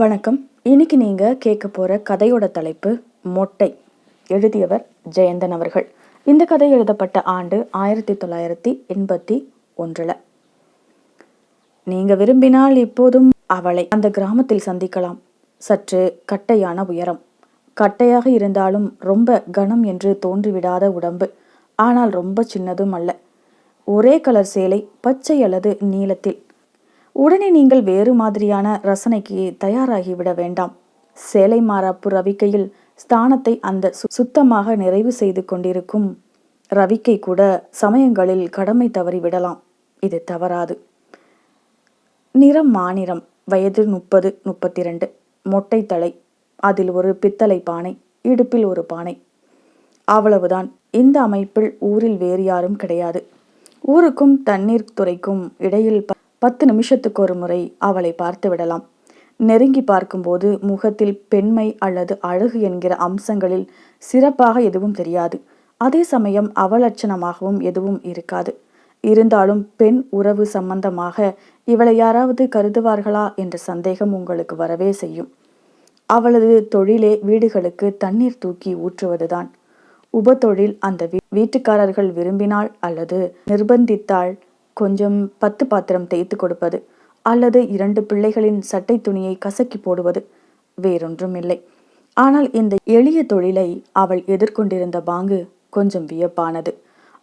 வணக்கம். இன்னைக்கு நீங்கள் கேட்க போகிற கதையோட தலைப்பு மொட்டை. எழுதியவர் ஜெயந்தன் அவர்கள். இந்த கதை எழுதப்பட்ட ஆண்டு ஆயிரத்தி தொள்ளாயிரத்தி எண்பத்தி ஒன்றில். நீங்கள் விரும்பினால் இப்போதும் அவளை அந்த கிராமத்தில் சந்திக்கலாம். சற்று கட்டையான உயரம். கட்டையாக இருந்தாலும் ரொம்ப கனம் என்று தோன்றிவிடாத உடம்பு. ஆனால் ரொம்ப சின்னதும் அல்ல. ஒரே கலர் சேலை பச்சை அல்லது நீளத்தில் உடனே நீங்கள் வேறு மாதிரியான ரசனைக்கு தயாராகிவிட வேண்டாம். சேலை மாறாப்பு ரவிக்கையில் ஸ்தானத்தை அந்த சுத்தமாக நிறைவு செய்து கொண்டிருக்கும் ரவிக்கை கூட சமயங்களில் கடமை தவறிவிடலாம் இது தவறாது. நிறம் மாநிறம். வயது முப்பது முப்பத்தி ரெண்டு மொட்டை தலை. அதில் ஒரு பித்தளை பானை இடுப்பில் ஒரு பானை. அவ்வளவுதான். இந்த அமைப்பில் ஊரில் வேறு யாரும் கிடையாது. ஊருக்கும் தண்ணீர் துறைக்கும் இடையில் பத்து நிமிஷத்துக்கு ஒரு முறை அவளை பார்த்து விடலாம். நெருங்கி பார்க்கும்போது முகத்தில் பெண்மை அல்லது அழகு என்கிற அம்சங்களில் சிறப்பாக எதுவும் தெரியாது. அதே சமயம் அவலட்சணமாகவும் எதுவும் இருக்காது. இருந்தாலும் பெண் உறவு சம்பந்தமாக இவளை யாராவது கருதுவார்களா என்ற சந்தேகம் உங்களுக்கு வரவே செய்யும். அவளது தொழிலே வீடுகளுக்கு தண்ணீர் தூக்கி ஊற்றுவதுதான். உபத்தொழில் அந்த வீட்டுக்காரர்கள் விரும்பினால் அல்லது நிர்பந்தித்தால் கொஞ்சம் பத்து பாத்திரம் தேய்த்து கொடுப்பது அல்லது இரண்டு பிள்ளைகளின் சட்டை துணியை கசக்கி போடுவது வேறொன்றும் இல்லை. ஆனால் இந்த எளிய தொழிலை அவள் எதிர்கொண்டிருந்த பாங்கு கொஞ்சம் வியப்பானது.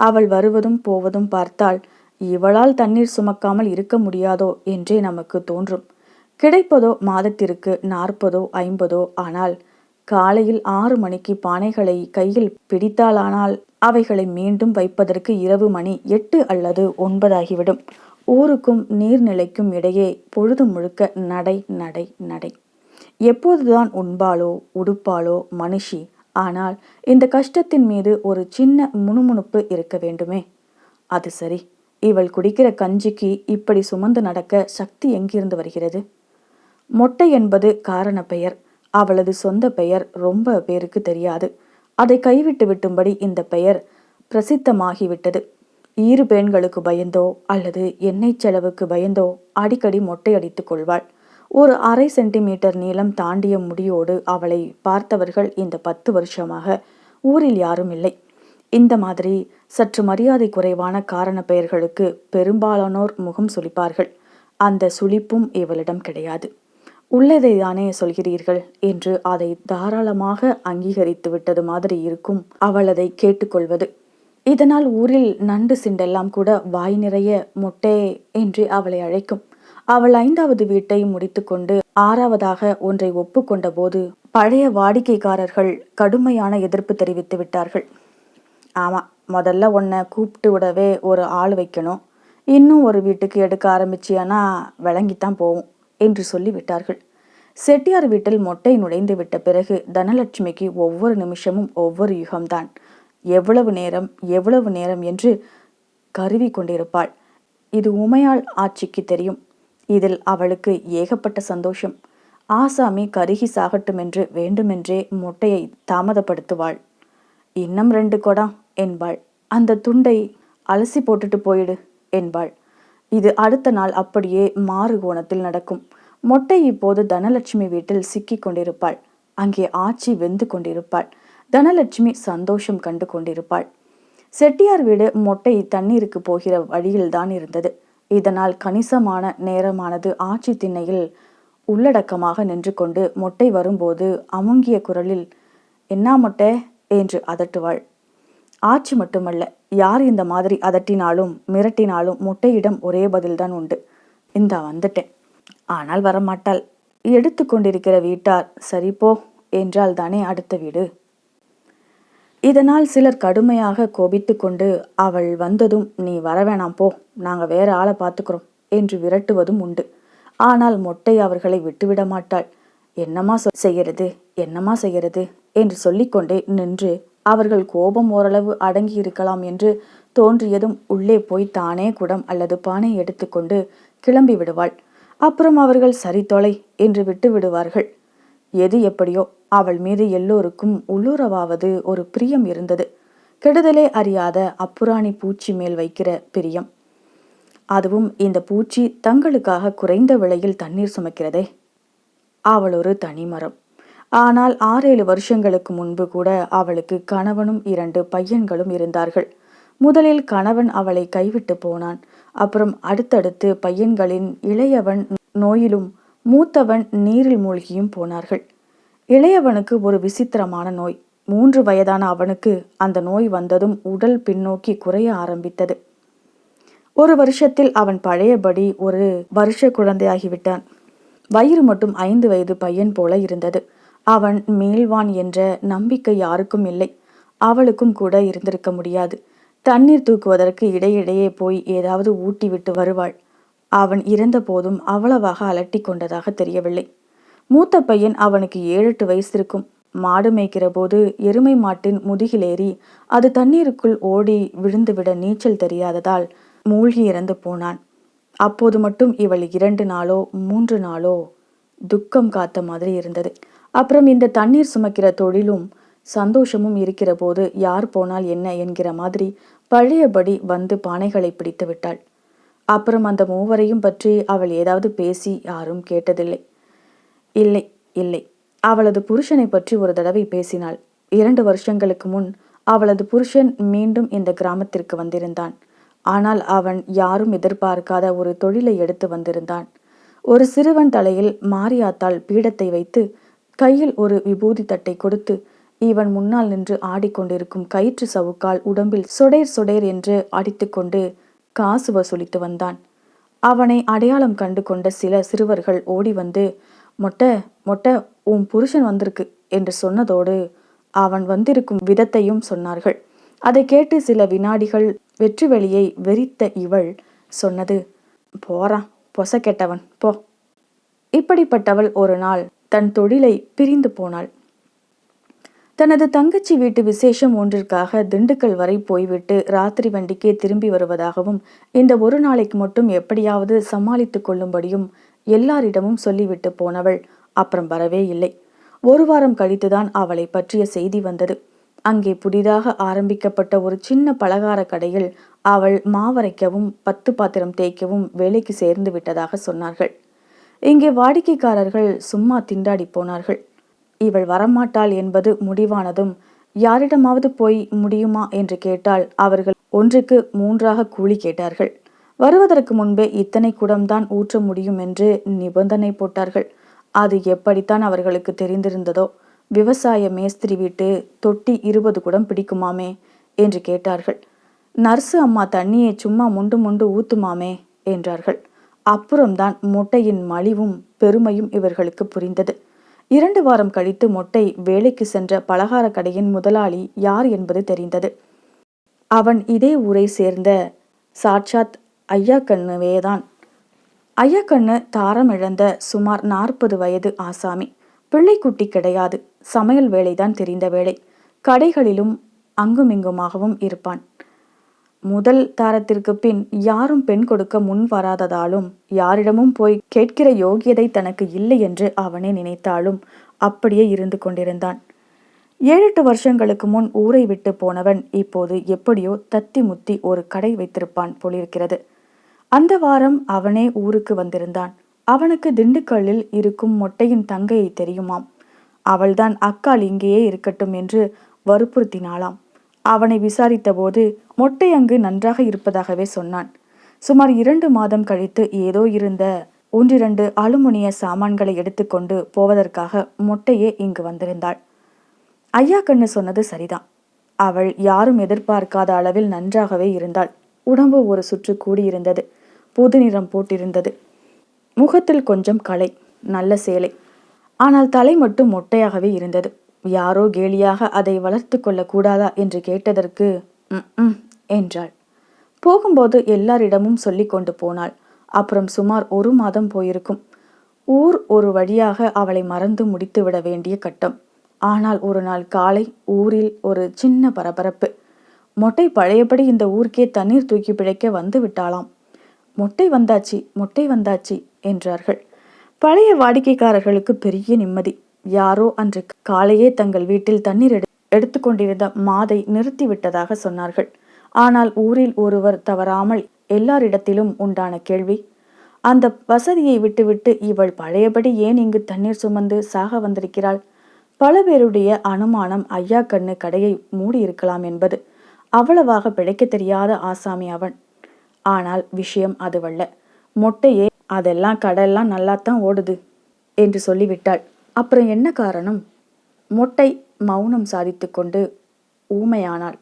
அவள் வருவதும் போவதும் பார்த்தால் இவளால் தண்ணீர் சுமக்காமல் இருக்க முடியாதோ என்றே நமக்கு தோன்றும். கிடைப்பதோ மாதத்திற்கு நாற்பதோ ஐம்பதோ ஆனால் காலையில் ஆறு மணிக்கு பானைகளை கையில் பிடித்தாலானால் அவைகளை மீண்டும் வைப்பதற்கு இரவு மணி எட்டு அல்லது ஒன்பதாகிவிடும். ஊருக்கும் நீர்நிலைக்கும் இடையே பொழுது முழுக்க நடை நடை நடை. எப்போதுதான் உண்பாலோ உடுப்பாலோ மனுஷி. ஆனால் இந்த கஷ்டத்தின் மீது ஒரு சின்ன முணுமுணுப்பு இருக்க வேண்டுமே? அது சரி. இவள் குடிக்கிற கஞ்சிக்கு இப்படி சுமந்து நடக்க சக்தி எங்கிருந்து வருகிறது? மொட்டை என்பது காரண பெயர் அவளது சொந்த பெயர் ரொம்ப பேருக்கு தெரியாது. அதை கைவிட்டு விட்டும்படி இந்த பெயர் பிரசித்தமாகிவிட்டது. ஈறு பெண்களுக்கு பயந்தோ அல்லது எண்ணெய் செலவுக்கு பயந்தோ அடிக்கடி மொட்டையடித்துக் கொள்வாள். ஒரு அரை சென்டிமீட்டர் நீளம் தாண்டிய முடியோடு அவளை பார்த்தவர்கள் இந்த பத்து வருஷமாக ஊரில் யாரும் இல்லை. இந்த மாதிரி சற்று மரியாதை குறைவான காரண பெயர்களுக்கு பெரும்பாலானோர் முகம் சுளிப்பார்கள். அந்த சுளிப்பும் இவளிடம் கிடையாது. உள்ளதை தானே சொல்கிறீர்கள்? என்று அதை தாராளமாக அங்கீகரித்து விட்டது மாதிரி இருக்கும். அவள் அதை கேட்டுக்கொள்வது. இதனால் ஊரில் நண்டு சிண்டெல்லாம் கூட வாய் நிறைய முட்டே என்று அவளை அழைக்கும். அவள் ஐந்தாவது வீட்டை முடித்துக்கொண்டு ஆறாவதாக ஒன்றை ஒப்புக்கொண்ட போது பழைய வாடிக்கைக்காரர்கள் கடுமையான எதிர்ப்பு தெரிவித்து விட்டார்கள். ஆமாம் முதல்ல உன்னை கூப்பிட்டு விடவே ஒரு ஆள் வைக்கணும். இன்னும் ஒரு வீட்டுக்கு எடுக்க ஆரம்பிச்சியானா விளங்கித்தான் போவோம். என்று சொல்லிவிட்டார்கள். செட்டியார் வீட்டில் மொட்டை நுழைந்து விட்ட பிறகு தனலட்சுமிக்கு ஒவ்வொரு நிமிஷமும் ஒவ்வொரு யுகம்தான். எவ்வளவு நேரம் எவ்வளவு நேரம் என்று கருவி கொண்டிருப்பாள். இது உமையாள் ஆட்சிக்கு தெரியும். இதில் அவளுக்கு ஏகப்பட்ட சந்தோஷம். ஆசாமி கருகி சாகட்டும் என்று வேண்டுமென்றே மொட்டையை தாமதப்படுத்துவாள். இன்னும் ரெண்டு கொடம் என்பாள். அந்த துண்டை அலசி போட்டுட்டு போயிடு என்பாள். இது அடுத்த நாள் அப்படியே மாறு கோணத்தில் நடக்கும். மொட்டை இப்போது தனலட்சுமி வீட்டில் சிக்கி கொண்டிருப்பாள். அங்கே ஆட்சி வெந்து கொண்டிருப்பாள். தனலட்சுமி சந்தோஷம் கண்டு கொண்டிருப்பாள். செட்டியார் வீடு மொட்டை தண்ணீருக்கு போகிற வழியில்தான் இருந்தது. இதனால் கணிசமான நேரமானது ஆட்சி திண்ணையில் உள்ளடக்கமாக நின்று கொண்டு மொட்டை வரும்போது அமுங்கிய குரலில் என்ன மொட்டை? என்று அதட்டுவாள். ஆட்சி மட்டுமல்ல யார் இந்த மாதிரி அதட்டினாலும் மிரட்டினாலும் மொட்டையிடம் ஒரே பதில்தான் உண்டு. இந்தா வந்துட்டேன். ஆனால் வரமாட்டாள். எடுத்து கொண்டிருக்கிற வீட்டார் சரிப்போ என்றால் தானே அடுத்த வீடு. இதனால் சிலர் கடுமையாக கோபித்து கொண்டு அவள் வந்ததும் நீ வரவேணாம் போ. நாங்கள் வேற ஆளை பார்த்துக்கிறோம் என்று விரட்டுவதும் உண்டு. ஆனால் மொட்டை அவர்களை விட்டுவிட மாட்டாள். என்னமா செய்கிறது என்னமா செய்கிறது என்று சொல்லிக்கொண்டே நின்று அவர்கள் கோபம் ஓரளவு அடங்கி இருக்கலாம் என்று தோன்றியதும் உள்ளே போய் தானே குடம் அல்லது பானை எடுத்துக்கொண்டு கிளம்பி விடுவாள். அப்புறம் அவர்கள் சரி தொலை என்று விட்டு விடுவார்கள். எது எப்படியோ அவள் மீது எல்லோருக்கும் உள்ளுறவாவது ஒரு பிரியம் இருந்தது. கெடுதலே அறியாத அப்புராணி பூச்சி மேல் வைக்கிற பிரியம். அதுவும் இந்த பூச்சி தங்களுக்காக குறைந்த விலையில் தண்ணீர் சுமக்கிறதே. அவள் ஒரு தனிமரம். ஆனால் ஆறேழு வருஷங்களுக்கு முன்பு கூட அவளுக்கு கணவனும் இரண்டு பையன்களும் இருந்தார்கள். முதலில் கணவன் அவளை கைவிட்டு போனான். அப்புறம் அடுத்தடுத்து பையன்களின் இளையவன் நோயிலும் மூத்தவன் நீரில் மூழ்கியும் போனார்கள். இளையவனுக்கு ஒரு விசித்திரமான நோய். மூன்று வயதான அவனுக்கு அந்த நோய் வந்ததும் உடல் பின்னோக்கி குறைய ஆரம்பித்தது. ஒரு வருஷத்தில் அவன் பழையபடி ஒரு வருஷ குழந்தையாகிவிட்டான். வயிறு மட்டும் ஐந்து வயது பையன் போல இருந்தது. அவன் மீள்வான் என்ற நம்பிக்கை யாருக்கும் இல்லை. அவளுக்கும் கூட இருந்திருக்க முடியாது. தண்ணீர் தூக்குவதற்கு இடையிடையே போய் ஏதாவது ஊட்டி விட்டு வருவாள். அவன் இறந்த போதும் அவ்வளவாக அலட்டி கொண்டதாக தெரியவில்லை. மூத்த பையன் அவனுக்கு ஏழெட்டு வயசு இருக்கும் மாடு மேய்க்கிற போது எருமை மாட்டின் முதுகிலேறி அது தண்ணீருக்குள் ஓடி விழுந்துவிட நீச்சல் தெரியாததால் மூழ்கி இறந்து போனான். அப்போது மட்டும் இவள் இரண்டு நாளோ மூன்று நாளோ துக்கம் காத்த மாதிரி இருந்தது. அப்புறம் இந்த தண்ணீர் சுமக்கிற தொழிலும் சந்தோஷமும் இருக்கிற போது யார் போனால் என்ன என்கிற மாதிரி பழையபடி வந்து பானைகளை பிடித்து விட்டாள். அப்புறம் அந்த மூவரையும் பற்றி அவள் ஏதாவது பேசி யாரும் கேட்டதில்லை. இல்லை இல்லை. அவளது புருஷனை பற்றி ஒரு தடவை பேசினாள். இரண்டு வருஷங்களுக்கு முன் அவளது புருஷன் மீண்டும் இந்த கிராமத்திற்கு வந்திருந்தான். ஆனால் அவன் யாரும் எதிர்பார்க்காத ஒரு தொழிலை எடுத்து வந்திருந்தான். ஒரு சிறுவன் தலையில் மாரியாத்தாள் பீடத்தை வைத்து கையில் ஒரு விபூதி தட்டை கொடுத்து இவன் முன்னால் நின்று ஆடிக்கொண்டிருக்கும் கயிற்று சவுக்கால் உடம்பில் சொடேர் சொடேர் என்று அடித்துக்கொண்டு காசு வசூலித்து வந்தான். அவனை அடையாளம் கண்டு கொண்ட சில சிறுவர்கள் ஓடி வந்து மொட்டை மொட்டை உன் புருஷன் வந்திருக்கு என்று சொன்னதோடு அவன் வந்திருக்கும் விதத்தையும் சொன்னார்கள். அதை கேட்டு சில வினாடிகள் வெற்றி வெளியை வெறித்த இவள் சொன்னது போறான் பொச கெட்டவன் போ. இப்படிப்பட்டவள் ஒரு நாள் தன் தொழிலை பிரிந்து போனாள். தனது தங்கச்சி வீட்டு விசேஷம் ஒன்றிற்காக திண்டுக்கல் வரை போய்விட்டு ராத்திரி வண்டிக்கே திரும்பி வருவதாகவும் இந்த ஒரு நாளைக்கு மட்டும் எப்படியாவது சமாளித்துக் கொள்ளும்படியும் எல்லாரிடமும் சொல்லிவிட்டு போனவள் அப்புறம் வரவே இல்லை. ஒரு வாரம் கழித்துதான் அவளை பற்றிய செய்தி வந்தது. அங்கே புதிதாக ஆரம்பிக்கப்பட்ட ஒரு சின்ன பலகார கடையில் அவள் மாவரைக்கவும் பத்து பாத்திரம் தேய்க்கவும் வேலைக்கு சேர்ந்து விட்டதாக சொன்னார்கள். இங்கே வாடிக்கைக்காரர்கள் சும்மா திண்டாடி போனார்கள். இவள் வரமாட்டாள் என்பது முடிவானதும் யாரிடமாவது போய் முடியுமா என்று கேட்டால் அவர்கள் ஒன்றுக்கு மூன்றாக கூலி கேட்டார்கள். வருவதற்கு முன்பே இத்தனை குடம்தான் ஊற்ற முடியும் என்று நிபந்தனை போட்டார்கள். அது எப்படித்தான் அவர்களுக்கு தெரிந்திருந்ததோ விவசாய மேஸ்திரி வீட்டு தொட்டி இருபது குடம் பிடிக்குமாமே என்று கேட்டார்கள். நர்ஸு அம்மா தண்ணியை சும்மா முண்டு முண்டு ஊத்துமாமே என்றார்கள். அப்புறம்தான் மொட்டையின் மலிவும் பெருமையும் இவர்களுக்கு புரிந்தது. இரண்டு வாரம் கழித்து மொட்டை வேலைக்கு சென்ற பலகார கடையின் முதலாளி யார் என்பது தெரிந்தது. அவன் இதே ஊரை சேர்ந்த சாட்சாத் ஐயா கண்ணுவேதான் ஐயா கண்ணு தாரம் இழந்த சுமார் நாற்பது வயது ஆசாமி. பிள்ளைக்குட்டி கிடையாது. சமையல் வேலைதான் தெரிந்த வேலை கடைகளிலும் அங்குமிங்குமாகவும் இருப்பான். முதல் தாரத்திற்கு பின் யாரும் பெண் கொடுக்க முன் வராததாலும் யாரிடமும் போய் கேட்கிற யோகியதை தனக்கு இல்லை என்று அவனே நினைத்தாலும் அப்படியே இருந்து கொண்டிருந்தான். ஏழெட்டு வருஷங்களுக்கு முன் ஊரை விட்டு போனவன் இப்போது எப்படியோ தத்தி முத்தி ஒரு கடை வைத்திருப்பான் போலிருக்கிறது. அந்த வாரம் அவனே ஊருக்கு வந்திருந்தான். அவனுக்கு திண்டுக்கல்லில் இருக்கும் மொட்டையின் தங்கையை தெரியுமாம். அவள்தான் அக்கால் இங்கேயே இருக்கட்டும் என்று வற்புறுத்தினாளாம். அவனை விசாரித்தபோது மொட்டை அங்கு நன்றாக இருப்பதாகவே சொன்னான். சுமார் இரண்டு மாதம் கழித்து ஏதோ இருந்த ஒன்றிரண்டு அலுமினிய சாமான்களை எடுத்துக்கொண்டு போவதற்காக மொட்டையே இங்கு வந்திருந்தாள். ஐயா கண்ணு சொன்னது சரிதான். அவள் யாரும் எதிர்பார்க்காத அளவில் நன்றாகவே இருந்தாள். உடம்பு ஒரு சுற்று கூடியிருந்தது. புது நிறம் போட்டிருந்தது. முகத்தில் கொஞ்சம் களை நல்ல சேலை. ஆனால் தலை மட்டும் மொட்டையாகவே இருந்தது. யாரோ கேலியாக அதை வளர்த்து கொள்ளக்கூடாதா என்று கேட்டதற்கு ம் என்றாள். போகும்போது எல்லாரிடமும் சொல்லி கொண்டு போனாள். அப்புறம் சுமார் ஒரு மாதம் போயிருக்கும். ஊர் ஒரு வழியாக அவளை மறந்து முடித்து விட வேண்டிய கட்டம். ஆனால் ஒரு நாள் காலை ஊரில் ஒரு சின்ன பரபரப்பு. மொட்டை பழையபடி இந்த ஊருக்கே தண்ணீர் தூக்கி பிழைக்க வந்து விட்டாளாம். மொட்டை வந்தாச்சு மொட்டை வந்தாச்சு என்றார்கள். பழைய வாடிக்கைக்காரர்களுக்கு பெரிய நிம்மதி. யாரோ அன்று காலையே தங்கள் வீட்டில் தண்ணீர் எடு எடுத்துக்கொண்டிருந்த மாதை நிறுத்திவிட்டதாக சொன்னார்கள். ஆனால் ஊரில் ஒருவர் தவறாமல் எல்லாரிடத்திலும் உண்டான கேள்வி. அந்த வசதியை விட்டுவிட்டு இவள் பழையபடி ஏன் இங்கு தண்ணீர் சுமந்து சாக வந்திருக்கிறாள்? பல பேருடைய அனுமானம் ஐயா கண்ணு கடையை மூடி இருக்கலாம் என்பது அவ்வளவாக பிழைக்க தெரியாத ஆசாமி அவன். ஆனால் விஷயம் அதுவல்ல. மொட்டையே அதெல்லாம் கடெல்லாம் நல்லாத்தான் ஓடுது என்று சொல்லிவிட்டாள். அப்புறம் என்ன காரணம்? மொட்டை மௌனம் சாதித்து கொண்டு ஊமையானாள்.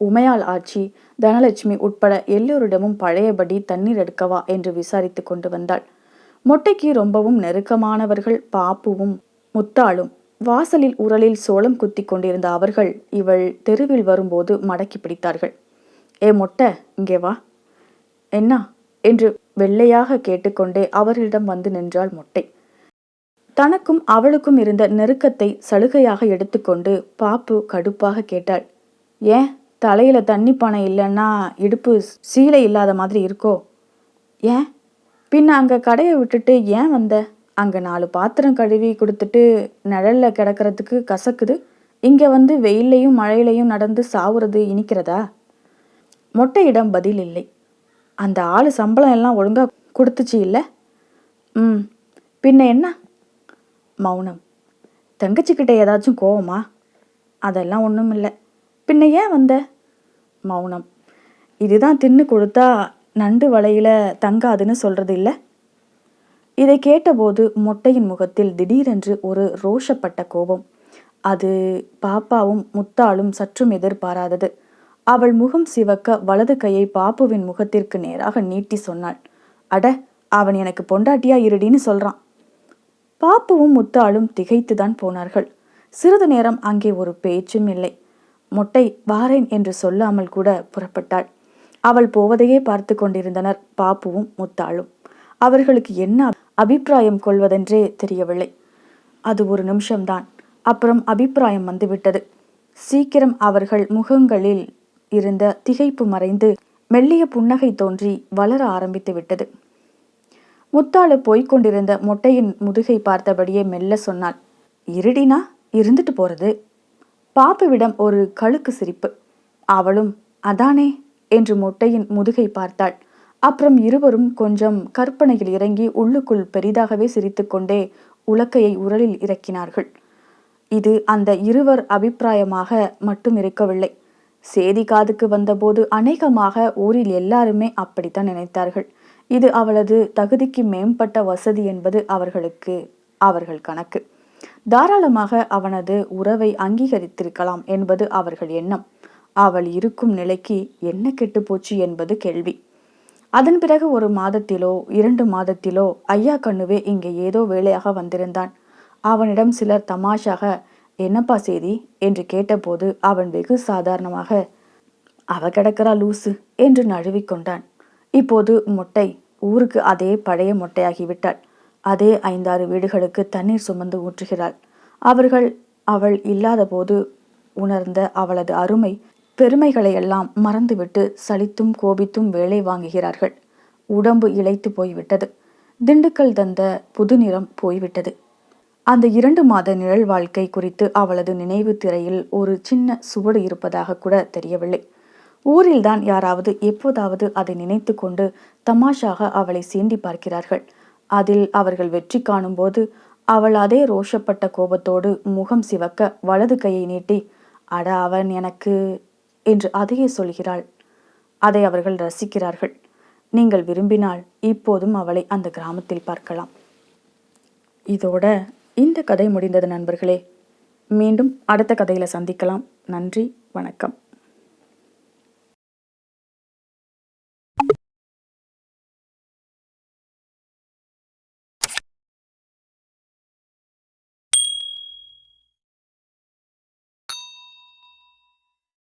உமையாள் ஆட்சி தனலட்சுமி உட்பட எல்லோரிடமும் பழையபடி தண்ணீர் எடுக்கவா என்று விசாரித்து கொண்டு வந்தாள். மொட்டைக்கு ரொம்பவும் நெருக்கமானவர்கள் பாப்புவும் முத்தாளும். வாசலில் உரலில் சோளம் குத்தி கொண்டிருந்த அவர்கள் இவள் தெருவில் வரும்போது மடக்கி பிடித்தார்கள். ஏ மொட்டை இங்கே வா. என்ன? என்று வெள்ளையாக கேட்டுக்கொண்டே அவர்களிடம் வந்து நின்றாள் மொட்டை. தனக்கும் அவளுக்கும் இருந்த நெருக்கத்தை சலுகையாக எடுத்துக்கொண்டு பாப்பு கடுப்பாக கேட்டாள். ஏன்? தலையில் தண்ணி பானை இல்லைன்னா இடுப்பு சீலை இல்லாத மாதிரி இருக்கோ? ஏன்? பின்ன அங்கே கடையை விட்டுட்டு ஏன் வந்த? அங்கே நாலு பாத்திரம் கழுவி கொடுத்துட்டு நிழலில் கிடக்கிறதுக்கு கசக்குது. இங்கே வந்து வெயிலையும் மழையிலையும் நடந்து சாவுறது இனிக்கிறதா? மொட்டையிடம் பதில் இல்லை. அந்த ஆள் சம்பளம் எல்லாம் ஒழுங்காக கொடுத்துச்சு இல்லை? ம். பின்ன என்ன? மௌனம். தங்கச்சிக்கிட்ட ஏதாச்சும் கோவமா? அதெல்லாம் ஒன்றும் இல்லை பின்ன ஏன் வந்த? மௌனம். இதுதான் தின்னு கொடுத்தா நண்டு வலையில் தங்காதுன்னு சொல்கிறது இல்லை இதை கேட்டபோது மொட்டையின் முகத்தில் திடீரென்று ஒரு ரோஷப்பட்ட கோபம். அது பாப்பாவும் முத்தாளும் சற்றும் எதிர்பாராதது. அவள் முகம் சிவக்க வலது கையை பாப்புவின் முகத்திற்கு நேராக நீட்டி சொன்னாள். அட அவன் எனக்கு பொண்டாட்டியா இருடின்னு சொல்றான். பாப்புவும் முத்தாளும் திகைத்துதான் போனார்கள். சிறிது நேரம் அங்கே ஒரு பேச்சும் இல்லை. மொட்டை வாரேன் என்று சொல்லாமல் கூட புறப்பட்டாள். அவள் போவதையே பார்த்து கொண்டிருந்தனர் பாப்புவும் முத்தாளும். அவர்களுக்கு என்ன அபிப்பிராயம் கொள்வதென்றே தெரியவில்லை. அது ஒரு நிமிஷம்தான். அப்புறம் அபிப்பிராயம் வந்துவிட்டது. சீக்கிரம் அவர்கள் முகங்களில் இருந்த திகைப்பு மறைந்து மெல்லிய புன்னகை தோன்றி வளர ஆரம்பித்து விட்டது. முத்தாளு போய்கொண்டிருந்த மொட்டையின் முதுகை பார்த்தபடியே மெல்ல சொன்னாள் இருடினா? இருந்துட்டு போறது? பாப்புவிடம் ஒரு கழுக்கு சிரிப்பு. அவளும் அதானே? என்று மொட்டையின் முதுகை பார்த்தாள். அப்புறம் இருவரும் கொஞ்சம் கற்பனையில் இறங்கி உள்ளுக்குள் பெரிதாகவே சிரித்துக்கொண்டே உலக்கையை உரலில் இறக்கினார்கள். இது அந்த இருவர் அபிப்பிராயமாக மட்டும் இருக்கவில்லை. சேதி காதுக்கு வந்தபோது அநேகமாக ஊரில் எல்லாருமே அப்படித்தான் நினைத்தார்கள். இது அவளது தகுதிக்கு மேம்பட்ட வசதி என்பது அவர்களுக்கு அவர்கள் கணக்கு. தாராளமாக அவனது உறவை அங்கீகரித்திருக்கலாம் என்பது அவர்கள் எண்ணம். அவள் இருக்கும் நிலைக்கு என்ன கெட்டுப்போச்சு என்பது கேள்வி. அதன் பிறகு ஒரு மாதத்திலோ இரண்டு மாதத்திலோ ஐயா கண்ணுவே இங்கே ஏதோ வேலையாக வந்திருந்தான். அவனிடம் சிலர் தமாஷாக என்னப்பா செய்தி என்று கேட்டபோது அவன் வெகு சாதாரணமாக அவ கிடக்கிறா லூசு என்று நழுவிக்கொண்டான் இப்போது மொட்டை ஊருக்கு அதே பழைய மொட்டையாகிவிட்டாள் அதே ஐந்தாறு வீடுகளுக்கு தண்ணீர் சுமந்து ஊற்றுகிறாள். அவர்கள் அவள் இல்லாதபோது உணர்ந்த அவளது அருமை பெருமைகளையெல்லாம் மறந்துவிட்டு சலித்தும் கோபித்தும் வேலை வாங்குகிறார்கள். உடம்பு இழைத்து போய்விட்டது. திண்டுக்கல் தந்த புது நிறம் போய்விட்டது. அந்த இரண்டு மாத நிழல் வாழ்க்கை குறித்து அவளது நினைவு திரையில் ஒரு சின்ன சுவடு இருப்பதாக கூட தெரியவில்லை. ஊரில்தான் யாராவது எப்போதாவது அதை நினைத்து கொண்டு தமாஷாக அவளை சீண்டி பார்க்கிறார்கள். அதில் அவர்கள் வெற்றி காணும்போது அவள் அதே ரோஷப்பட்ட கோபத்தோடு முகம் சிவக்க வலது கையை நீட்டி அட அவன் எனக்கு என்று அதையே சொல்கிறாள். அதை அவர்கள் ரசிக்கிறார்கள். நீங்கள் விரும்பினால் இப்போதும் அவளை அந்த கிராமத்தில் பார்க்கலாம். இதோட இந்த கதை முடிந்தது நண்பர்களே. மீண்டும் அடுத்த கதையில் சந்திக்கலாம். நன்றி வணக்கம்.